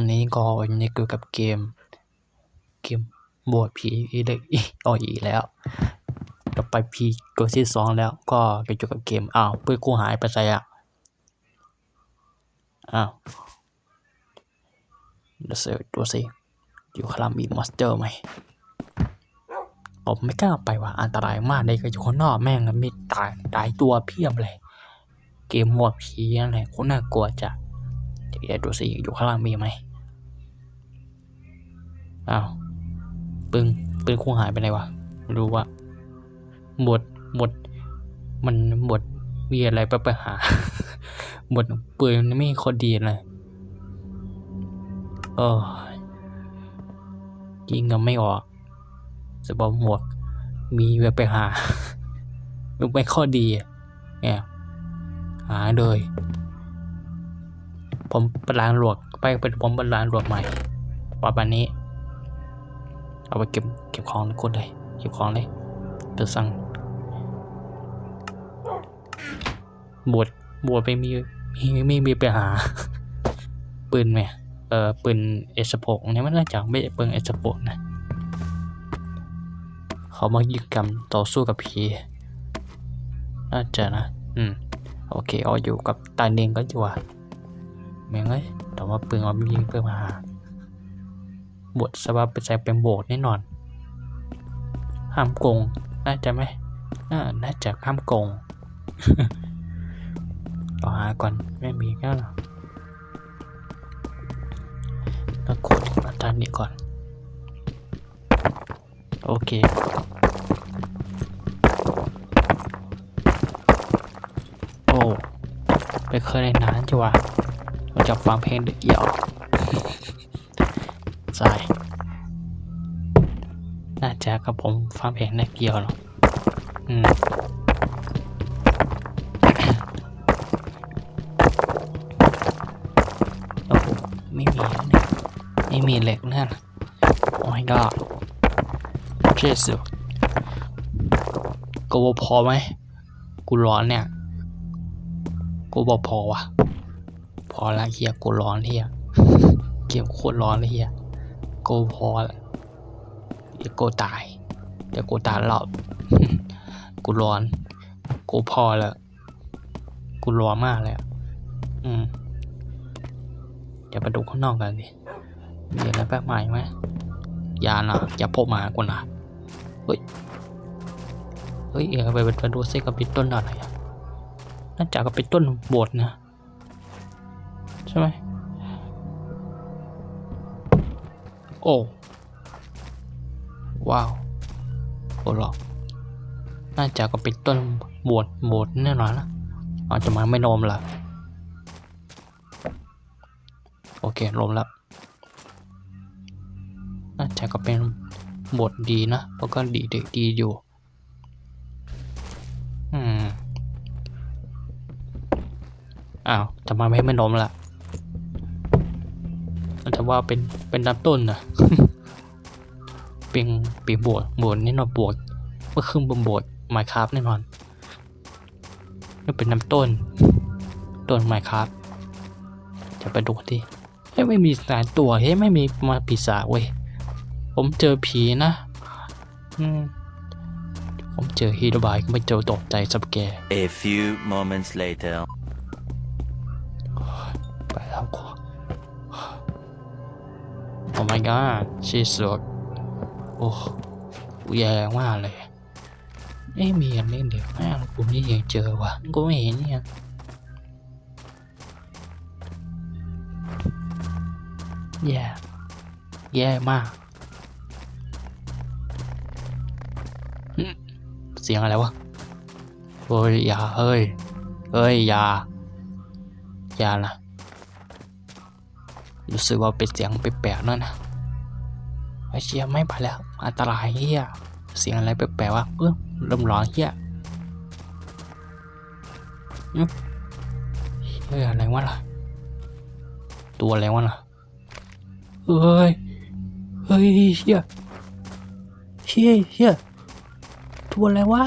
วันนี้ก็ยังอยู่กับเกม เกมบวชผีอีเล็กอีออีกแล้วต่อไปพีตัวที่สองแล้วก็ไปอยู่กับเกมอ้าวปืนกูหายไปใส่อะอ้าวเดี๋ยวเสิร์ชดูสิอยู่ข้างล่ามีมอสเตอร์ไหมผมไม่กล้าไปว่ะอันตรายมากเลยก็อยู่ข้างนอกแม่งมีตายตายตัวเพียบเลย เกมหมวดผีอะไรโคตรน่ากลัวจัดเดี๋ยวดูสิอยู่ข้างล่างมีไหม อ้าวปึงปืนคงหายไปไหนวะไม่รู้ว่าหมดหมดมันหมดมีอะไรไปไปหาหมดปืนไม่คตรดีเลยเออยิงก็ไม่ออกสบอหมวก มีไว้ไปหาไม่ข้อดีอะเนี่ยหาเลย ผมไปล้างหลวกไปเป็นผมไปล้างหลวกใหม่ประมาณนี้ เอาไปเก็บเก็บของกคนเลยเก็บของเลยเดือสั่งบวชบวชไปมีมีไม่มีไปหา ปืนไหมเออปืนเอสโปกเนี่ยมันน่าจะไม่ใช่ปืนเอสโปกนะเขามายึดกรรมต่อสู้กับผีน่าจะนะ อืม โอเคเอาอยู่กับตาเนงก็อยู่อะแม่งเอ้ยแต่ว่าปืนเอาไม่ยิงเพื่อมาหา บทสบายเป็นใจเป็นโบสถ์แน่นอน ห้ามโกง น่าจะไหมน่าจะห้ามโกงรอหาก่อนไม่มีก็แล้วกดมาตานนี้ก่อน โอเคโอ้ไปเคยในนานจ้ะวะเราจะฟังเพลงเดี่ยว กับผมฟังเพลงเดี่ยวหรอกอืมโอ้โหไม่มีไม่มีเหล็กนั่นโอ้ยก็เจสุกูบอกพอไหมกูร้อนเนี่ยกูบอกพอวะพอละเฮียกูร้อนเฮียเกมโคตรร้อนเลยเฮียกูพอละ เดี๋ยวกูตาย เดี๋ยวกูตายรอบ กูร้อน กูพอแล้ว กูร้อนมากเลยอะอืม เดี๋ยวไปดูข้างนอกกันดิมีอะไรแปลกใหม่ไหมอย่านะอย่าพบมากูนะเฮ้ย เฮ้ยเอ๋ไปไปดูซิกับป็นต้นอะไรอะน่าจะกับเป็นต้นโบสถ์นะ ใช่ไหมโอ้ ว้าวโอ้หรอกน่าจะก็เป็นต้นโบสถ์โบสถ์แน่นอนละอาจจะมาไม่นมละโอเคลมแล้วน่าจะก็เป็นบทดีนะแล้วก็ดีดีดีอยู่อืมอ้าวทำไมไม่ไม่นมล่ะแต่ว่าเป็นเป็นลำต้นนะ เป็นปีบวชบวชแน่นอนบวชเมื่อคืนบนบวชไมค์ครับแน่นอนนี่เป็นน้ำต้น ต้นไมค์ครับจะไปดูที่เฮ้ยไม่มีสายตัวเฮ้ยไม่มีมาปีศาจเว้ยผมเจอผีนะอืมผมเจอฮีโร่บายก็ไม่เจอตกใจสับแก A few moments later. ไปแล้วกูโอ้ my god ชีสด โอ้แย่มากเลยไม่มีอันนี้เดี๋ยวแม่งกูนี่ยังเจอว่ะกูไม่เห็นเนี่ยแย่แย่มาก เสียงอะไรวะเฮ้ยอย่าเฮ้ยเฮ้ยอย่าอย่านะรู้สึกว่าเป็นเสียงแปลกๆนั่นนะ ไอเชี่ยไม่ไปแล้วอันตรายเฮียเสียงอะไรแปลกๆวะเออเริ่มร้อนเฮียเฮ้ยอะไรวะล่ะ ตัวอะไรวะล่ะเฮ้ยเฮ้ยเฮียเฮียเฮียตัวอะไรวะ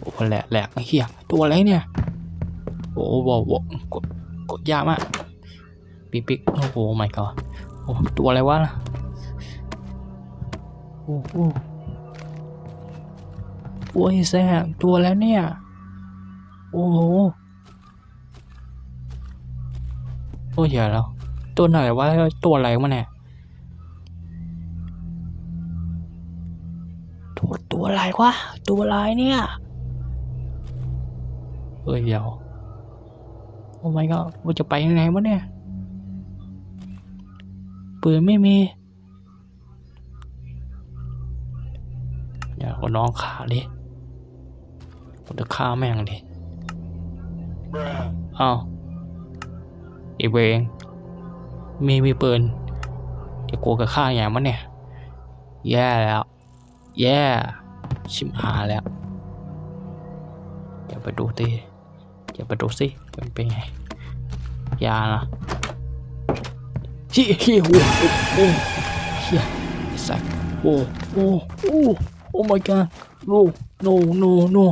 โอ้แหลกแหลกเฮียตัวอะไรเนี่ยโอ้โหโหกดกดยากมาก ปิ๊กปิ๊กโอ้โห my god โอ้ตัวอะไรวะน่ะโอ้โหโอ้ยแซ่บตัวแล้วเนี่ย โอ้โหโอ้ยอย่าแล้ว ตัวไหนวะตัวอะไรวะเนี่ยตัวตัวอะไรวะตัวอะไรเนี่ยเฮ้ยเดี๋ยวโอ้ my god ว่าจะไปยังไงวะเนี่ย ปืนไม่มีเดี๋ยวเอาน้องขาดิผมจะฆ่าแม่งดิเอาไอีเวงมีมีปืนจะกลัวกับฆ่าอย่างมันเนี่ย แย่แล้ว แย่ ชิมหายแล้วเดี๋ยวไปดูสิเดี๋ยวไปดูสิมันเป็นไงยานะ เฮียเฮียโอ้โอ้โอ้เฮียไอ้สัสโอ้โอ้โอ้โอ้ my god no no no no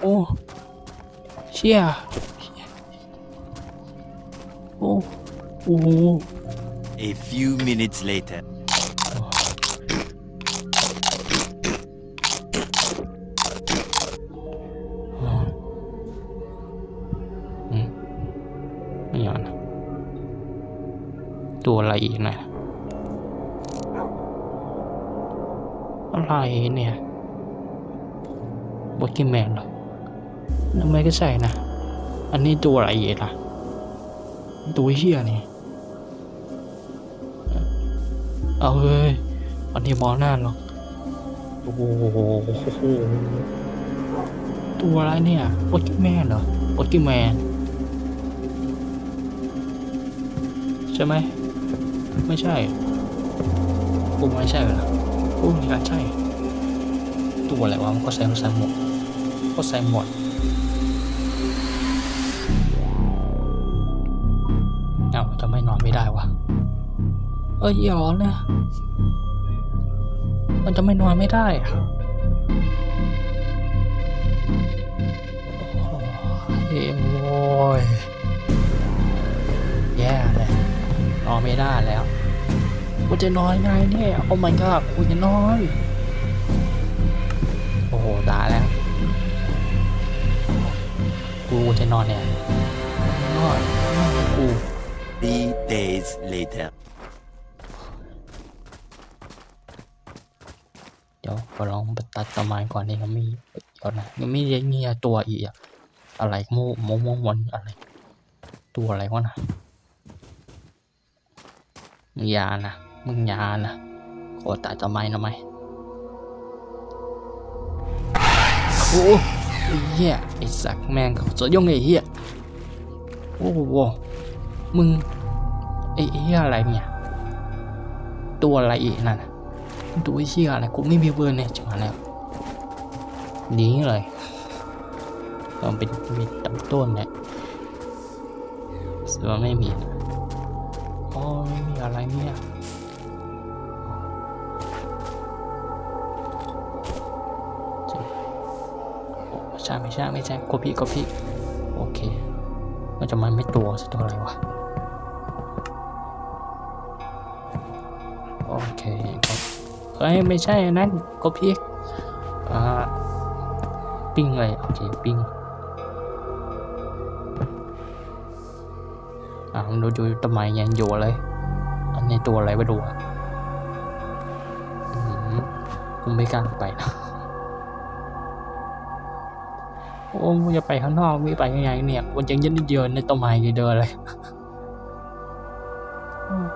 โอ้เชี่ยโอ้โอ้ A few minutes later. อืมไม่ยอมนะ ตัวอะไรอีกนะ อะไรเนี่ยบอกี้แมนเหรอทำไมก็ใช่นะ อันนี้ตัวอะไรอีกล่ะ ตัวเฮียนี่ เอาเฮ้ย อันนี้มองหน้าหรอกโอ้โหตัวอะไรเนี่ยบอกี้แมนเหรอบอกี้แมนใช่ไหม ไม่ใช่กูไม่ใช่เหรอกูไม่น่าใช่ ตัวอะไรวะมันก็ใส่ใส่หมวกก็ใส่หมวกเอ้าจะไม่นอนไม่ได้วะเอ้ยหยอนนะมันจะไม่นอนไม่ได้อะโอ้ยโอ้ยแย่เลย อนไม่ได้แล้วกูจะนอนไงเนี่ยโอ้ my god กูจะนอน โอ้โหตายแล้ว กูจะนอนเนี่ยนอนกู Three days later. เดี๋ยวก็ลองไปตัดต้นไม้ก่อนนี่ยังมีเดี๋ยวนะยังมีเงี้ยตัวอีกอะอะไรโมโมโมวนอะไร ตัวอะไรวะนะ มึงยานะมึงยานะขอตัดต้นไม้หน่อไมโอ้ไอ้เหี้ยไอ้สักแม่งเขาจะย่องไอ้เหี้ยโอ้โหมึงไอ้เหี้ยอะไรเนี่ย ตัวอะไรอีกนั่นน่ะดูไอ้เชี่ยอะไรกูไม่มีเบอร์เนี่ยจังหวะแล้วหนีเลยก็เป็นมีตำต้นเนี่ยเสือไม่มีนะ ม่มีอะไรเนี่ยไม่ใช่ไม่ใช่ไม่ใช่กพี่กพี่โอเคมันจะมันไม่ตัวสักตัวอะไรวะโอเคก็เฮ้ยไม่ใช่นั้นกพริกอ่าปิ้งเลยโอเคปิ้ง อ่าดูดูต้นไม้ยังอยู่เลย อันนี้ตัวอะไรไม่รู้อะอืมกูไม่กล้าไปนะโอ้มึงจะไปข้างนอกไม่ไปยังไงเนี่ยวันยังยืนเดินในต้นไม้ยังเดินเลย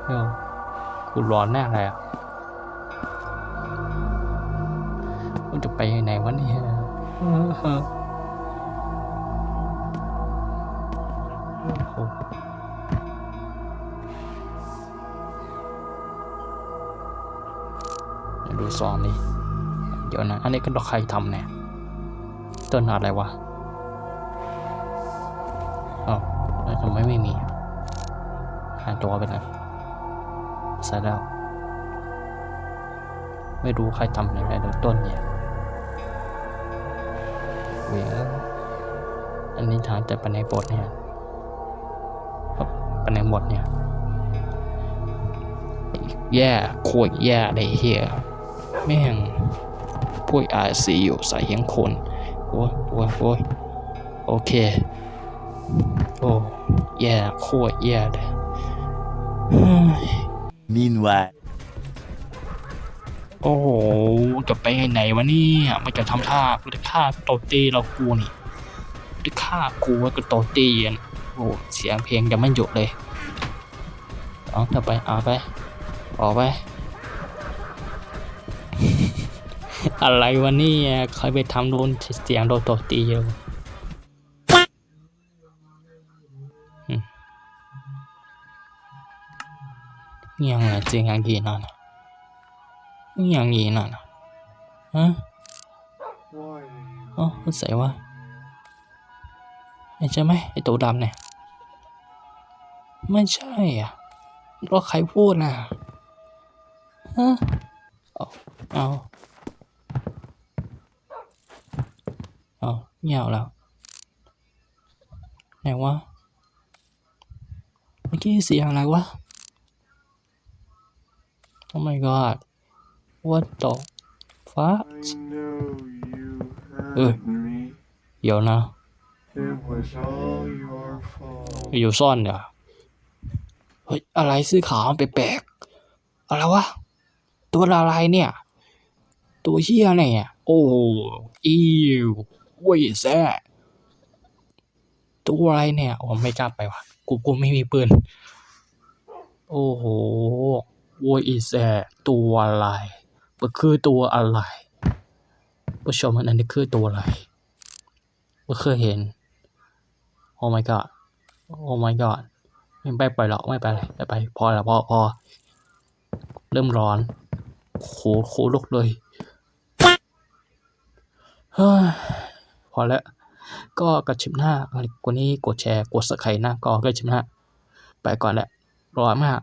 เฮ้ยกูร้อนแน่เลยอะมันจะไปไหนวะเนี่ยเออเออโอ้ ดูซองนี่เดี๋ยวนะอันนี้ก็ดอกใครทำเนี่ยต้นอะไรวะอ๋อแล้วทำไมไม่มีหายตัวไปไหนใส่แล้วไม่รู้ใครทำอะไรเลยต้นเนี่ยเวยอันนี้ทางแต่ปันในบทเนี่ยครับปันในบทเนี่ยแย่โคตรแย่เลยเฮีย แม่งพวกอาซีอยู่ใส่เฮียงคนโอ้ยโอ้ยโอ้ยโอเค โอ้แย่โคตรแย่เลยเฮ้ย Meanwhile, โอ้โห จะไปไหนวะเนี่ยมันจะทำท่ากูจะฆ่าโตตีเรากูนี่จะฆ่ากูว่ากูโตตีอะโอ้เสียงเพลงจะไม่หยุดเลยเอาเถอะไปเอาไปออกไป อะไรวะเนี่ยใครไปทำโดนเสียงโดนโตตีอยู่อืมยังไงจริงอย่างกี่นั่นอย่างนี้น่ะนะฮะอ๋อมันใส่ว่าไม่ใช่ไหมไอตัวดำเนี่ยไม่ใช่อะแล้วใครพูดนะฮะเอาเอา เอาเงียบแล้วไหนวะเมื่อกี้เสียงอะไรวะ Oh my god What the fuck I know you Uh. hurt me. เดี๋ยวนะอยู่ซ่อนเดี๋ยเฮ้ยอะไรซื้อขาวมันแปลกๆอะไรวะ ตัวอะไรเนี่ย ตัวเฮียเนี่ย โอ้อิว เว้ยแซ่ตัวอะไรเนี่ยโอ้ไม่กล้าไปว่ะกูกูไม่มีปืน โอ้โหโว้ยแซ่ตัวอะไรมันคือตัวอะไรผู้ชมมันอันนี้คือตัวอะไรไม่เคยเห็น โอ้ my god โอ้ my god ไม่ไปไปหรอกไม่ไปเลยไม่ไปพอแล้วพอพอเริ่มร้อนโหโหลุกเลยเฮ้ย พอแล้ว ก็กระชิบหน้าอะไรกว่านี้กดแชร์ กดสไครต์นะก็กระชิบหน้า ไปก่อนแหละร้อนมาก